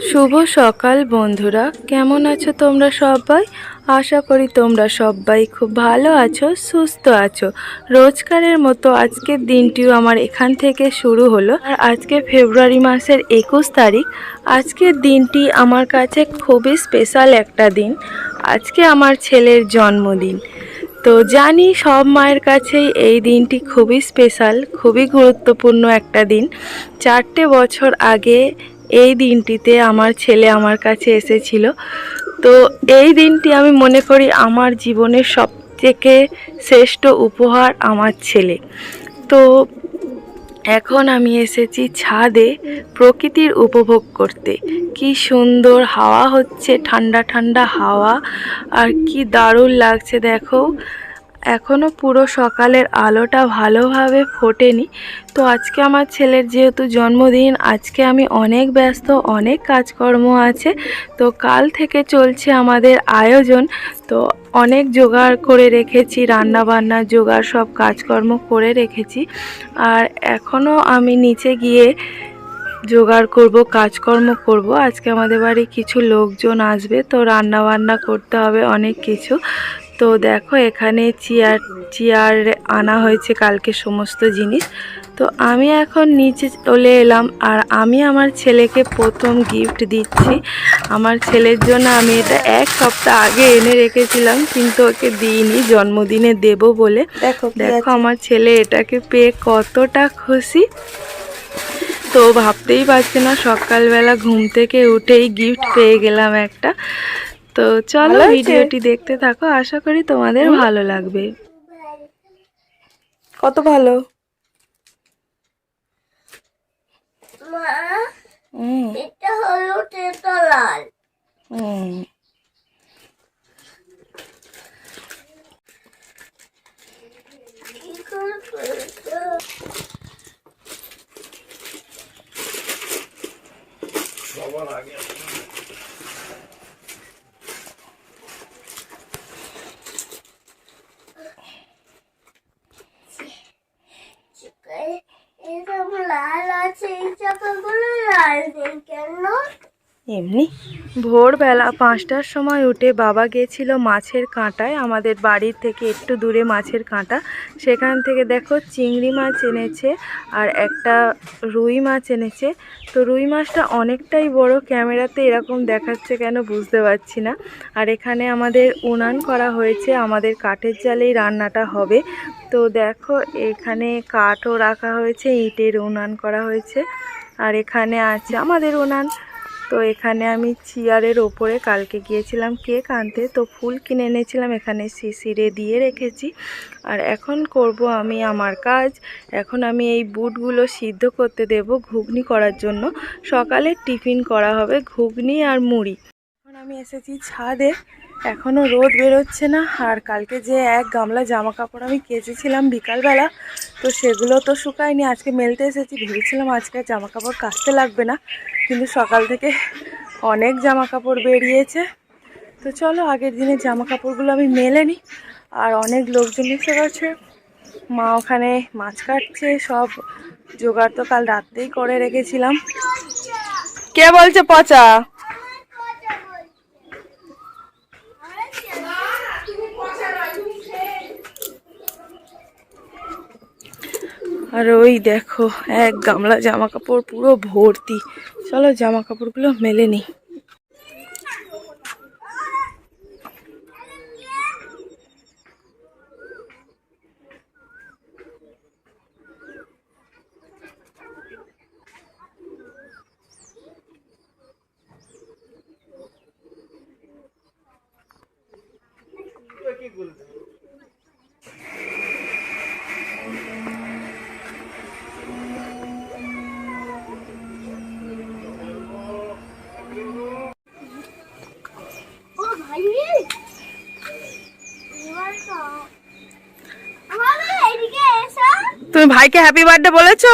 শুভ সকাল, বন্ধুরা। কেমন আছো তোমরা সবাই? আশা করি তোমরা সবাই খুব ভালো আছো, সুস্থ আছো। রোজকারের মতো আজকের দিনটিও আমার এখান থেকে শুরু হলো। আর আজকে ফেব্রুয়ারি মাসের একুশ তারিখ। আজকের দিনটি আমার কাছে খুবই স্পেশাল একটা দিন। আজকে আমার ছেলের জন্মদিন। তো জানি সব মায়ের কাছেই এই দিনটি খুবই স্পেশাল, খুবই গুরুত্বপূর্ণ একটা দিন। চারটে বছর আগে এই দিনটিতে আমার ছেলে আমার কাছে এসেছিল। তো এই দিনটি আমি মনে করি আমার জীবনের সব থেকে শ্রেষ্ঠ উপহার আমার ছেলে। তো এখন আমি এসেছি ছাদে প্রকৃতির উপভোগ করতে। কি সুন্দর হাওয়া হচ্ছে, ঠান্ডা ঠান্ডা হাওয়া। আর কি দারুণ লাগছে, দেখো। এখনও পুরো সকালের আলোটা ভালোভাবে ফোটেনি। তো আজকে আমার ছেলের যেহেতু জন্মদিন, আজকে আমি অনেক ব্যস্ত, অনেক কাজকর্ম আছে। তো কাল থেকে চলছে আমাদের আয়োজন। তো অনেক জোগাড় করে রেখেছি রান্না বান্না জোগাড় সব কাজকর্ম করে রেখেছি। আর এখনও আমি নিচে গিয়ে জোগাড় করব, কাজকর্ম করব। আজকে আমাদের বাড়ি কিছু লোকজন আসবে, তো রান্না বান্না করতে হবে অনেক কিছু। তো দেখো এখানে চেয়ার চেয়ার আনা হয়েছে কালকে সমস্ত জিনিস। তো আমি এখন নিচে চলে এলাম আর আমি আমার ছেলেকে প্রথম গিফট দিচ্ছি। আমার ছেলের জন্য আমি এটা এক সপ্তাহ আগে এনে রেখেছিলাম কিন্তু ওকে দিইনি জন্মদিনে দেব বলে। দেখো দেখো আমার ছেলে এটাকে পেয়ে কতটা খুশি। তো ভাবতেই পারছি না সকালবেলা ঘুম থেকে উঠেই গিফট পেয়ে গেলাম একটা। তো চলো ভিডিওটি দেখতে থাকো আশা করি তোমাদের ভালো লাগবে। কত ভালো মা হুম এটা হলো এটা লাল হুম কি করে করছ? চিকায় এরকম লাল আছে এই চাকাগুলো লাল নেই কেন এমনি? ভোরবেলা পাঁচটার সময় উঠে বাবা গিয়েছিল মাছের কাঁটায়, আমাদের বাড়ির থেকে একটু দূরে মাছের কাঁটা। সেখান থেকে দেখো চিংড়ি মাছ এনেছে আর একটা রুই মাছ এনেছে। তো রুই মাছটা অনেকটাই বড়, ক্যামেরাতে এরকম দেখাচ্ছে কেন বুঝতে পারছি না। আর এখানে আমাদের উনান করা হয়েছে, আমাদের কাঠের জালেই রান্নাটা হবে। তো দেখো এখানে কাঠও রাখা হয়েছে, ইটের উনান করা হয়েছে। আর এখানে আছে আমাদের উনান। তো এখানে আমি চেয়ারের ওপরে কালকে গিয়েছিলাম কেক আনতে, তো ফুল কিনে এনেছিলাম, এখানে শিশিরে দিয়ে রেখেছি। আর এখন করব আমি আমার কাজ। এখন আমি এই বুটগুলো সিদ্ধ করতে দেব ঘুগনি করার জন্য। সকালে টিফিন করা হবে ঘুগনি আর মুড়ি। এখন আমি এসেছি ছাদে। এখনও রোদ বেরোচ্ছে না, আর কালকে যে এক গামলা জামা কাপড় আমি কেচেছিলাম বিকালবেলা, তো সেগুলো তো শুকায়নি। আজকে মেলতে এসেছি, ভেবেছিলাম আজকে জামা কাপড় কাচতে লাগবে না, কিন্তু সকাল থেকে অনেক জামা কাপড় বেরিয়েছে। তো চলো, আগের দিনের জামা কাপড়গুলো আমি মেলে নিই, আর অনেক লোকজন এসে গেছে। মা ওখানে মাছ কাটছে, সব জোগাড় তো কাল রাত্রেই করে রেখেছিলাম। কে বলছে পচা? আর ওই দেখো এক গামলা জামা কাপড় পুরো ভর্তি। চলো জামা কাপড়গুলো মেলে নিই ও ভাই এবার তো আমাদের এদিকে এসো তুমি ভাইকে হ্যাপি বার্থডে বলেছ?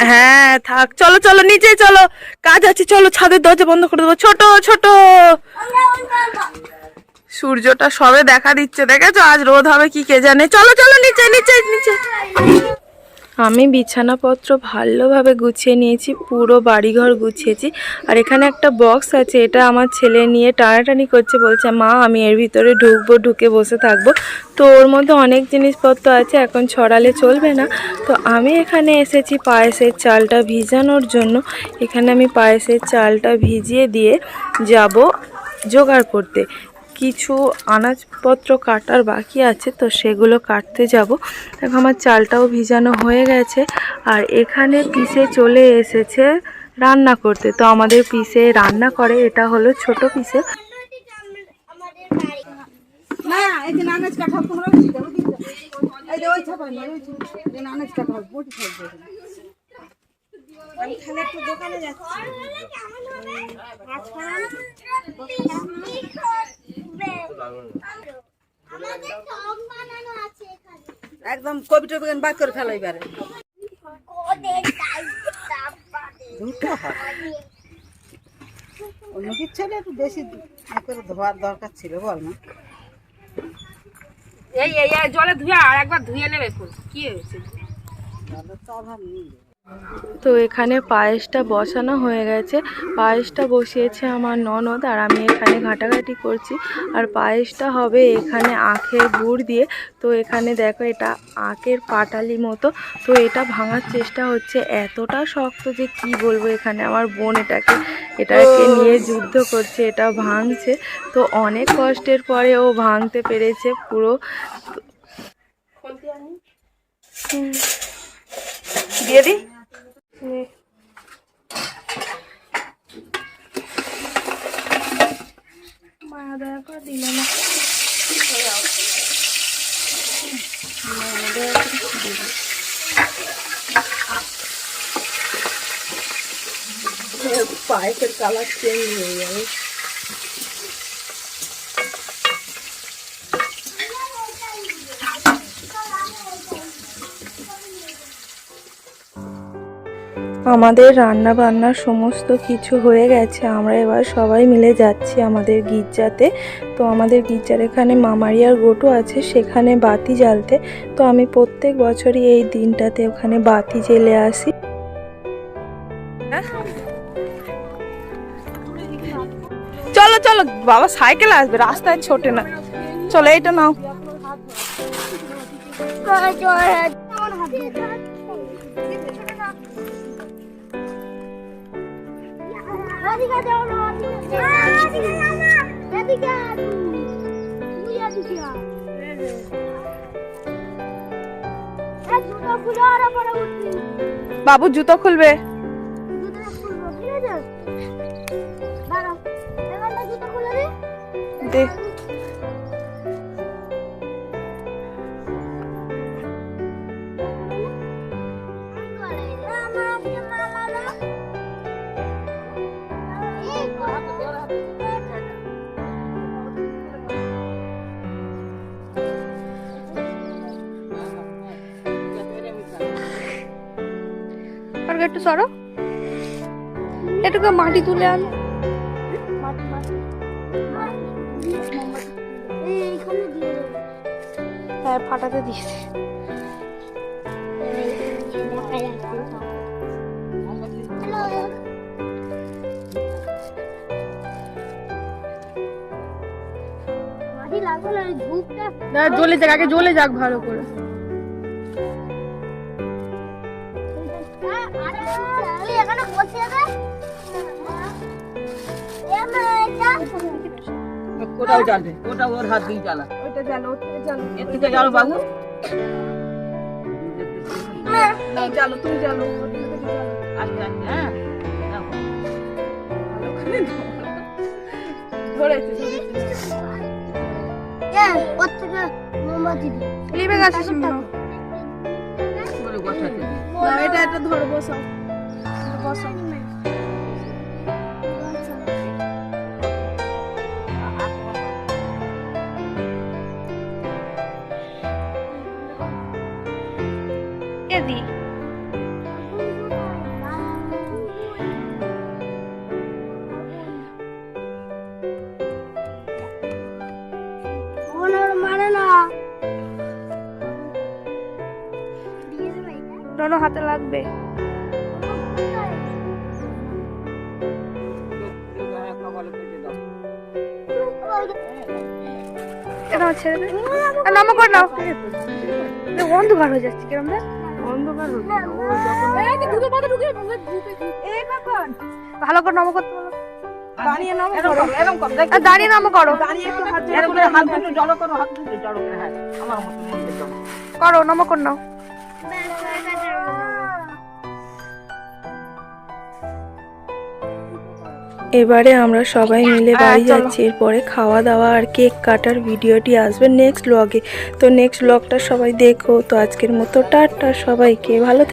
হ্যাঁ হ্যাঁ থাক চলো চলো নিচে চলো। কাজ আছে চলো ছাদের দরজা বন্ধ করে দেবো। ছোট ছোট। সূর্যটা সবে দেখা দিচ্ছে দেখেছ? আজ রোদ হবে কি কে জানে। চলো চলো নিচে নিচে নিচে। আমি বিছানাপত্র ভালোভাবে গুছিয়ে নিয়েছি, পুরো বাড়িঘর গুছিয়েছি। আর এখানে একটা বক্স আছে, এটা আমার ছেলে নিয়ে টানাটানি করছে, বলছে, মা, আমি এর ভিতরে ঢুকবো, ঢুকে বসে থাকব। তো ওর মধ্যে অনেক জিনিসপত্র আছে, এখন ছড়ালে চলবে না। তো আমি এখানে এসেছি পায়েসের চালটা ভিজানোর জন্য। এখানে আমি পায়েসের চালটা ভিজিয়ে দিয়ে যাব জোগাড় করতে। কিছু আনাজপত্র কাটার বাকি আছে, তো সেগুলো কাটতে যাব। দেখো আমার চালটাও ভিজানো হয়ে গেছে, আর এখানে পিসে চলে এসেছে রান্না করতে। তো আমাদের পিসে রান্না করে, এটা হলো ছোট পিসে। আমাদের বাড়ি আমি খালি একটু দোকানে যাচ্ছি। এখানে একদম কবি টবি বার করে ধুতে অন্য কিছু হলে একটু বেশি করে ধোয়ার দরকার ছিল বল না এই এই জলে ধুয়ে আর একবার ধুয়ে নেবে কি হয়েছে? তাহলে তো অভাব নেই তো এখানে পায়েসটা বসানো হয়ে গেছে। পায়েসটা বসিয়েছে আমার ননদ আর আমি এখানে ঘাটাঘাটি করছি। আর পায়েসটা হবে এখানে আখের গুড় দিয়ে। তো এখানে দেখো এটা আখের পাটালি মতো। তো এটা ভাঙার চেষ্টা হচ্ছে। এতটা শক্ত যে কি বলব এখানে? আমার বোন এটাকে এটাকে নিয়ে যুদ্ধ করছে, এটা ভাঙছে। তো অনেক কষ্টের পরে ও ভাঙতে পেরেছে পুরো। দিয়ে দিই। মায়া দয়া করে দিল না। পায়ের কালার চেঞ্জ হয়ে যাবে আমাদের রান্না বান্নার সমস্ত কিছু হয়ে গেছে, আমরা এবার সবাই মিলে যাচ্ছি আমাদের গির্জাতে। তো আমাদের গির্জার এখানে মামারিয়ার গোটো আছে, সেখানে বাতি জ্বালতে। তো আমি প্রত্যেক বছরই এই দিনটাতে ওখানে বাতি জ্বেলে আসি। চলো চলো, বাবা সাইকেল আসবে, রাস্তায় ছোটে না। চলো এইটা নাও। যাও না যাও না তুই বাবু জুতো খুলবে? দেখ খুলবো ঠিক আছে? দাঁড়া এখানটা জুতো খুলে দে। একটু সরো। এটুকু মাটি তুলে আন। হ্যাঁ ফাটাতে দিয়েছে জ্বলে যাক আগে জ্বলে যাক ভালো করে। ওটাও জ্বালবে। ওটা ওর হাত দিয়ে জ্বালা। ওইটা জ্বালো ওইটা জ্বালো। এর থেকে জ্বালো বাবু এই জ্বালো তুমি জ্বালো আস্তে আস্তে। হ্যাঁ। ধরেছে দিই লিবে গাছ। এটা এটা ধরো বসাও। রেখে দিই ডোনো হাতে লাগবে। ছেড়ে নামা করে নাও। হয়ে যাচ্ছে কিরম দেখ ভালো করে নমো করতে বলো দাঁড়িয়ে নামো করো এরকম করো দেখ দাঁড়িয়ে নমো করো দাঁড়িয়ে একটু হাত এরকম করে হাত দুটো জড়ো এবারে আমরা সবাই মিলে বাড়ি যাচ্ছি। এরপরে খাওয়া দাওয়া আর কেক কাটার ভিডিওটি আসবে নেক্সট ব্লগে তো নেক্সট ব্লগটা সবাই দেখো। তো আজকের মতো টাটা সবাইকে। ভালো।